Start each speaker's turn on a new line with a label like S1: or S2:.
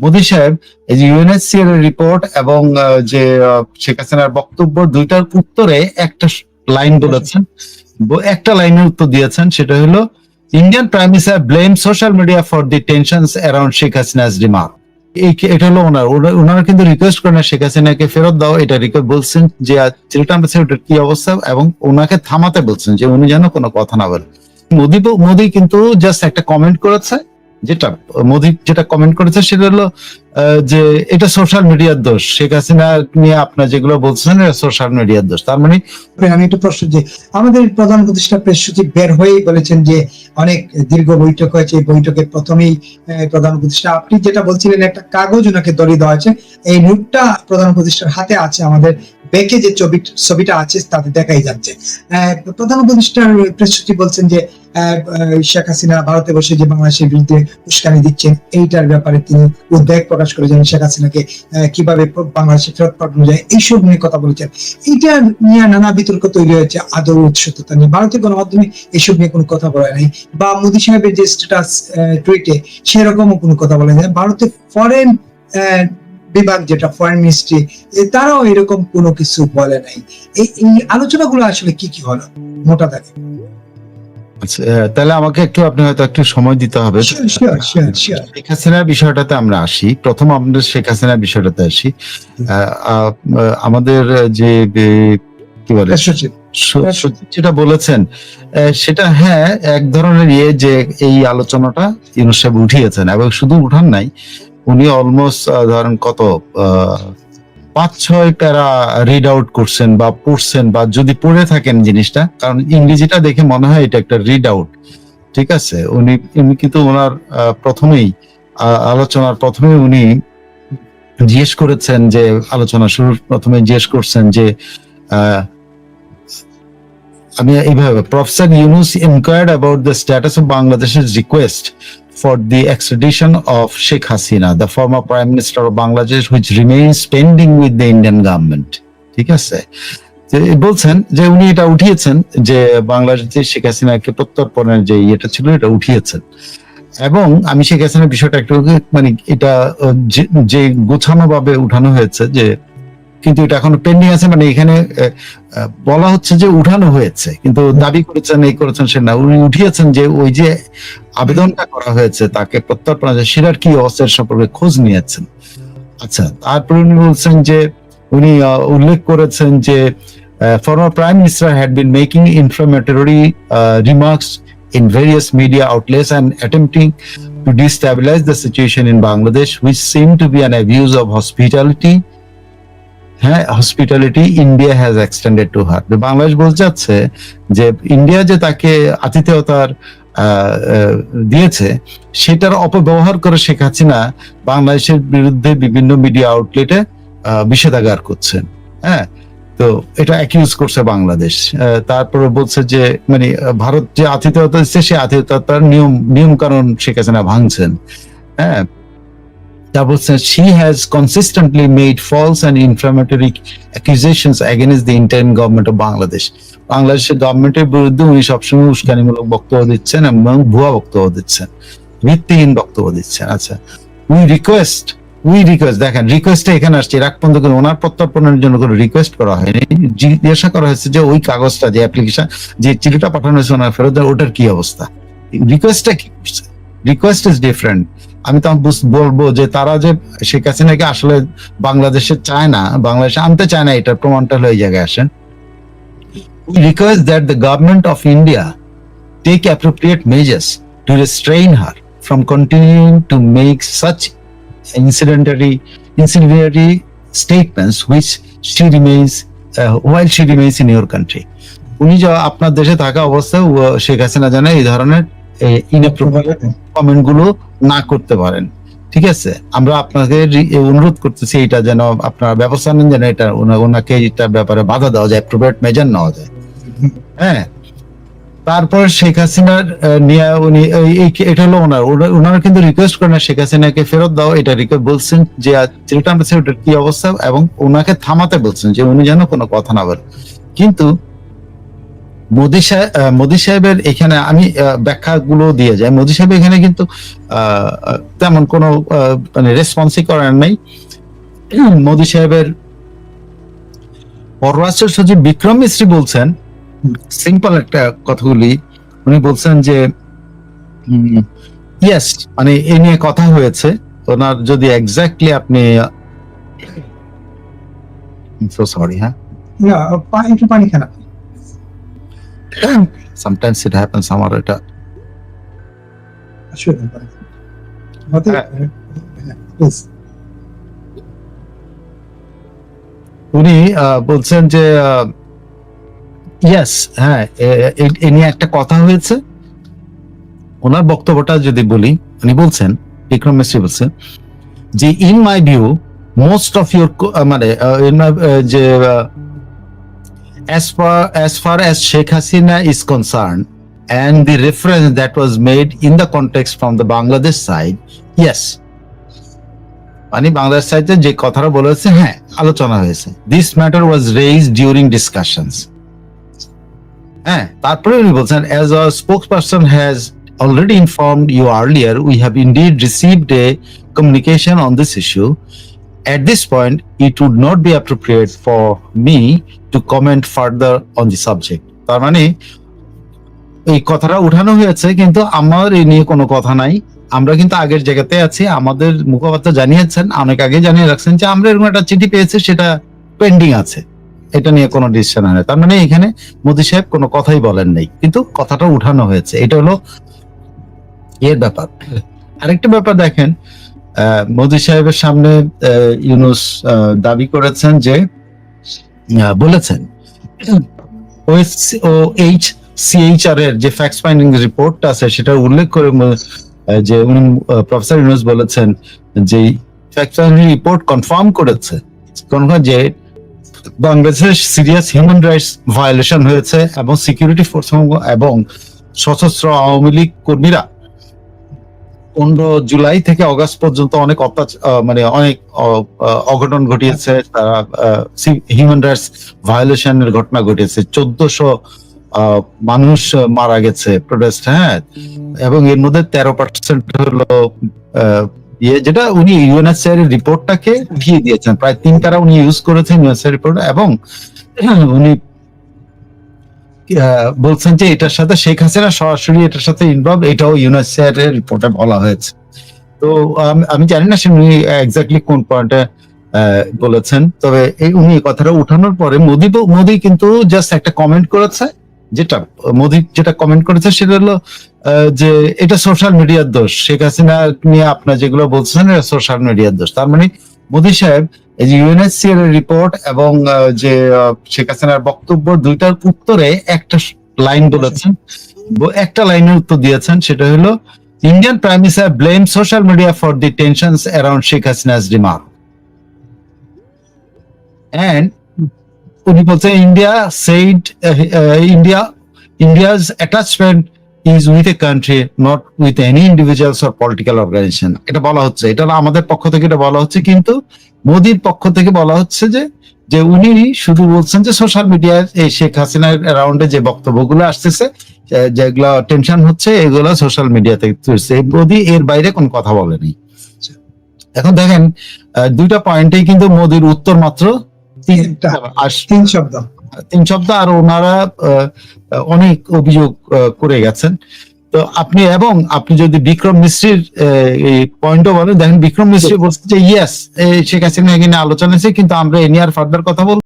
S1: মোদি সাহেব, এই যে ইউএনএসসিআর এর রিপোর্ট এবং যে শেখ হাসিনার বক্তব্য দুইটার উত্তরে একটা লাইন বলেছেন। একটা লাইনের উত্তর দিয়েছেন, সেটা হলো Indian prime minister blame social media for the tensions around Sheikh Hasina's remark এটা হলো ওনার। ওনা- ওনারা কিন্তু রিকোয়েস্ট করেন শেখ হাসিনাকে ফেরত দাও, এটা রিকোয়েস্ট বলছেন যে চিলটা ওটার কি অবস্থা? এবং ওনাকে থামাতে বলছেন যে, উনি যেন কোনো কথা না বলেন মোদি মোদি কিন্তু জাস্ট একটা কমেন্ট করেছে যেটা, মোদি যেটা কমেন্ট করেছে সেটা হলো যে এটা সোশ্যাল মিডিয়ার দোষ। শেখ হাসিনা নিয়ে আপনার যেগুলো বলছেন সোশ্যাল মিডিয়ার দোষ। তার মানে
S2: আমি একটু প্রশ্ন যে, আমাদের প্রধান প্রতিষ্ঠা প্রেস সচিব বের হয়েই বলেছেন যে, অনেক দীর্ঘ বৈঠক হয়েছে। এই বৈঠকে প্রথমেই প্রধান প্রতিষ্ঠা আপনি যেটা বলছিলেন, একটা কাগজ ওনাকে দলিয়ে দেওয়া হয়েছে। এই নোটটা প্রধান প্রতিষ্ঠার হাতে আছে আমাদের। বেকে যে ছবি ছবিটা আছে, তাতে দেখাই যাচ্ছে। প্রধান উপদেষ্টার প্রেস বলছেন যে শেখ হাসিনা ভারতে বসে যে বাংলাদেশের বিরুদ্ধে উস্কানি দিচ্ছেন, এইটার ব্যাপারে তিনি উদ্বেগ প্রকাশ করেছেন শেখ হাসিনাকে কীভাবে বাংলাদেশে ফেরত পাঠানো যায়, এইসব নিয়ে কথা বলেছেন। এইটা নিয়ে নানা বিতর্ক তৈরি হয়েছে আদৌ সত্যতা নিয়ে। ভারতীয় গণমাধ্যমে এসব নিয়ে কোনো কথা বলে নাই, বা মোদী সাহেবের যে স্ট্যাটাস টুইটে সেরকমও কোনো কথা বলা যায় ভারতের ফরেন বিভাগ যেটা ফরেন মিনিস্ট্রি তারাও এরকম কোনো কিছু বলে নাই। এই আলোচনাগুলো আসলে কি কি হলো? মোটা দাগে।
S1: আচ্ছা, তাহলে আমাকে একটু আপনি হয়তো একটু সময় দিতে হবে. শেখ হাসিনার বিষয়টাতে আমরা আসি। প্রথম আমাদের শেখ হাসিনার বিষয়টাতে আসি। আমাদের যে কি বলে? যেটা বলেছেন সেটা হ্যাঁ এক ধরনের ইয়ে যে এই আলোচনাটা ইউনুস সাহেব উঠিয়েছেন এবং শুধু উঠান নাই উনি অলমোস্ট ধরেন কত পাঁচ, ছয় প্যারা রিড আউট করছেন বা পড়ছেন বা যদি পড়ে থাকেন জিনিসটা, কারণ ইংরেজিটা দেখে মনে হয় এটা একটা রিড আউট ঠিক আছে? উনি উনি কিন্তু ওনার প্রথমেই আলোচনার প্রথমেই উনি জিজ্ঞেস করেছেন যে, আলোচনা শুরুর প্রথমে জিজ্ঞেস করছেন যে আমি এইভাবে professor Yunus inquired about the status of বাংলাদেশের request for the extradition of Sheikh Hasina the former prime minister of Bangladesh which remains pending with the Indian government ঠিক আছে? বলছেন যে উনি এটা উঠিয়েছেন যে বাংলাদেশে শেখ হাসিনাকে প্রত্যর্পণের যে ইয়েটা ছিল, এটা উঠিয়েছেন। এবং আমি শেখ হাসিনার বিষয়টা একটু মানে এটা যে গোছানো ভাবে উঠানো হয়েছে যে কিন্তু এটা এখনও পেন্ডিং আছে মানে এখানে বলা হচ্ছে যে উঠানো হয়েছে কিন্তু দাবি করেছেন এই করেছেন সে না উনি উঠিয়েছেন যে ওই যে আবেদনটা করা হয়েছে তাকে প্রত্যর্পণ আছে সেটার কি অবস্থার সম্পর্কে খোঁজ নিয়েছেন আচ্ছা তারপর উনি বলছেন যে উনি উল্লেখ করেছেন যে former prime minister had been making inflammatory remarks in various media outlets and attempting to destabilize the situation in Bangladesh, which seemed to be an abuse of hospitality. হ্যাঁ hospitality India has extended to her Bangladesh বলতে যাচ্ছে যে India যে তাকে আতিথেয়তার দিয়েছে, সেটার অপব্যবহার করে শেখ হাসিনা বাংলাদেশের বিরুদ্ধে বিভিন্ন মিডিয়া আউটলেটে বিষেধাগার করছেন। হ্যাঁ তো এটা অ্যাকিউজ করছে বাংলাদেশ। তারপরে বলছে যে মানে ভারত যে আতিথেয়তা দিচ্ছে সে আতিথেয়তার নিয়ম নিয়ম কানুন শেখ হাসিনা ভাঙছেন। হ্যাঁ তা বলছে she has consistently made false and inflammatory accusations against the interim government of Bangladesh. বাংলাদেশের গভর্নমেন্টের বিরুদ্ধে উনি সবসময় উস্কানিমূলক বক্তব্য দিচ্ছেন এবং ভুয়া বক্তব্য দিচ্ছেন। ভিত্তিহীন বক্তব্য দিচ্ছেন। আচ্ছা উই রিকোয়েস্ট উই রিকোয়েস্ট দেখেন রিকোয়েস্টটা এখানে আসছে। রাগ পর্যন্ত কোনো ওনার প্রত্যর্পণের জন্য কোনো রিকোয়েস্ট করা হয়নি। জিজ্ঞাসা করা হয়েছে যে ওই কাগজটা, যে অ্যাপ্লিকেশন যে চিঠিটা পাঠানো হয়েছে ওনার ফেরত ওটার কি অবস্থা? রিকোয়েস্টটা কি করছে? রিকোয়েস্ট ইজ ডিফারেন্ট আমি তো বলব যে তারা যে শেখ হাসিনাকে আসলে বাংলাদেশে চায় না বাংলাদেশে আনতে চায় না এটার প্রমাণটা এই জায়গায় আসেন। Request that the government of India take appropriate measures to restrain her from continuing to make such incidentally incendiary statements which she remains uh, while she in your country উনি যা আপনার দেশে থাকা অবস্থায় শেখ হাসিনা জানে এই ধরনের কমেন্টগুলো না করতে পারেন। ঠিক আছে? আমরা আপনাকে অনুরোধ করতেছি এটা যেন আপনার ব্যবস্থা নেন, যেন এটা ওনাকে এটার ব্যাপারে বাধা দেওয়া যায় অ্যাপ্রোপ্রিয়েট মেজার নেওয়া যায়। হ্যাঁ? তারপর শেখ হাসিনার নিয়ে, উনি এটা হলো ওনার ওনা- ওনারা কিন্তু রিকোয়েস্ট করেন শেখ হাসিনাকে ফেরত দাও, এটা রিকোয়েস্ট বলছেন যে চিলটা ওটার কি অবস্থা? এবং ওনাকে থামাতে বলছেন যে, উনি যেন কোনো কথা না বলেন কিন্তু মোদি সাহেব মোদি সাহেবের এখানে আমি ব্যাখ্যাগুলো দিয়ে যাই। মোদি সাহেব এখানে কিন্তু তেমন কোনো মানে রেসপন্সই করার নাই। মোদি সাহেবের পররাষ্ট্র সচিব বিক্রম মিশ্রি বলছেন সিম্পল একটা কথাগুলি। উনি বলছেন যে ইয়েস মানে এ নিয়ে কথা হয়েছে। ওনার যদি এক্স্যাক্টলি আপনি সরি হ্যাঁ?
S2: পানি আপনি।
S1: সামটাইমস ইট হ্যাপেন্স আমার এটা হ্যাঁ।
S2: হ্যাঁ, please.
S1: উনি বলছেন যে ইয়েস হ্যাঁ এ- নিয়ে একটা কথা হয়েছে ওনার বক্তব্যটা যদি বলি উনি বলছেন বিক্রম মিশ্রি বলছেন যে in my view most of your মানে যে as far as far as Sheikh Hasina is concerned, and the reference that was made in the context from the Bangladesh side, yes. মানে বাংলাদেশ সাইডে যে কথাটা বলেছে হ্যাঁ আলোচনা হয়েছে। This matter was raise during discussions হ্যাঁ তারপরে উনি বলছেন as a spokesperson has already informed you earlier we have indeed received a communication on this issue At this point, it would not be appropriate for me to comment further on the subject. তার মানে এই কথাটা উঠানো হয়েছে কিন্তু আমার এই নিয়ে কোনো কথা নাই। আমরা কিন্তু আগের জায়গাতে আছি আমাদের মুখপাত্র জানিয়েছেন অনেক আগে জানিয়ে রাখছেন যে আমরা এরকম একটা চিঠি পেয়েছি সেটা পেন্ডিং আছে। এটা নিয়ে কোনো ডিসিশন হয় তার মানে এখানে মোদি সাহেব কোনো কথাই বলেন নাই। কিন্তু কথাটা উঠানো হয়েছে। এটা হলো এর ব্যাপার। আরেকটা ব্যাপার দেখেন মোদি সাহেবের সামনে ইউনুস দাবি করেছেন যে বলেছেন ও এইচ সিএইচআর যে ফ্যাক্ট ফাইন্ডিং রিপোর্ট আছে সেটা উল্লেখ করে যে উনি প্রফেসর ইউনুস বলেছেন যে ফ্যাক্ট ফাইন্ডিং রিপোর্ট কনফার্ম করেছে যে বাংলাদেশের সিরিয়াস হিউম্যান রাইটস ভায়োলেশন হয়েছে এবং সিকিউরিটি ফোর্স এবং সশস্ত্র আওয়ামী লীগ কর্মীরা পনেরো জুলাই থেকে অগস্ট পর্যন্ত অনেক মানে অনেক অঘটন ঘটিয়েছে। তারা হিউম্যান রাইটস ভায়োলেশনের ঘটনা ঘটিয়েছে। চোদ্দশো মানুষ মারা গেছে প্রোটেস্ট হ্যাঁ? এবং এর মধ্যে তেরো পার্সেন্ট হলো ইয়ে যেটা উনি ইউএনএসআর এর রিপোর্টটাকে উঠিয়ে দিয়েছেন। প্রায় তিন তারা উনি ইউজ করেছেন ইউএনএসআর রিপোর্ট এবং উনি বলছেন যে এটার সাথে শেখ হাসিনা সরাসরি এটার সাথে ইনভলভ এটাও ইউএনএসআর এর রিপোর্টে বলা হয়েছে। তো, আমি জানি না সে উনি এক্স্যাক্টলি কোন পয়েন্টে বলেছেন, তবে এই উনি কথাটা উঠানোর পরে মোদি মোদি কিন্তু জাস্ট একটা কমেন্ট করেছে, যেটা, মোদি যেটা কমেন্ট করেছে সেটা হলো যে এটা সোশ্যাল মিডিয়ার দোষ। শেখ হাসিনা নিয়ে আপনার যেগুলো বলছেন, এটা সোশ্যাল মিডিয়ার দোষ। তার মানে মোদি সাহেব, এই যে এর রিপোর্ট এবং যে শেখ হাসিনার বক্তব্য দুইটার উত্তরে একটা লাইন বলেছেন। একটা লাইনের উত্তর দিয়েছেন, সেটা হলো Indian prime minister blame social media for the tensions around Sheikh Hasina's remark and উনি বলছেন India said India India's attachment is with a country not with any individuals or political organisation এটা বলা হচ্ছে। এটা আমাদের পক্ষ থেকে এটা বলা হচ্ছে কিন্তু মোদির পক্ষ থেকে বলা হচ্ছে যে যে উনি শুধু বলছেন যে সোশ্যাল মিডিয়ায় এই শেখ হাসিনার অ্যারাউন্ডে যে বক্তব্যগুলো আসতেছে যেগুলো টেনশন হচ্ছে এগুলো সোশ্যাল মিডিয়া থেকে তুলছে। মোদি এর বাইরে কোনো কথা বলেনি। এখন দেখেন দুইটা পয়েন্টেই কিন্তু মোদির উত্তর মাত্র
S2: তিন শব্দ।
S1: তিন সপ্তাহ আর ওনারা অনেক অভিযোগ করে গেছেন। তো আপনি এবং আপনি যদি বিক্রম আহ, এই পয়েন্টও বলেন দেখেন বিক্রম মিশ্রি বলছে যে ইয়েস শেখ হাসিনা এখানে আলোচনা আছে কিন্তু আমরা এ নিয়ে আর ফার্দার কথা বলব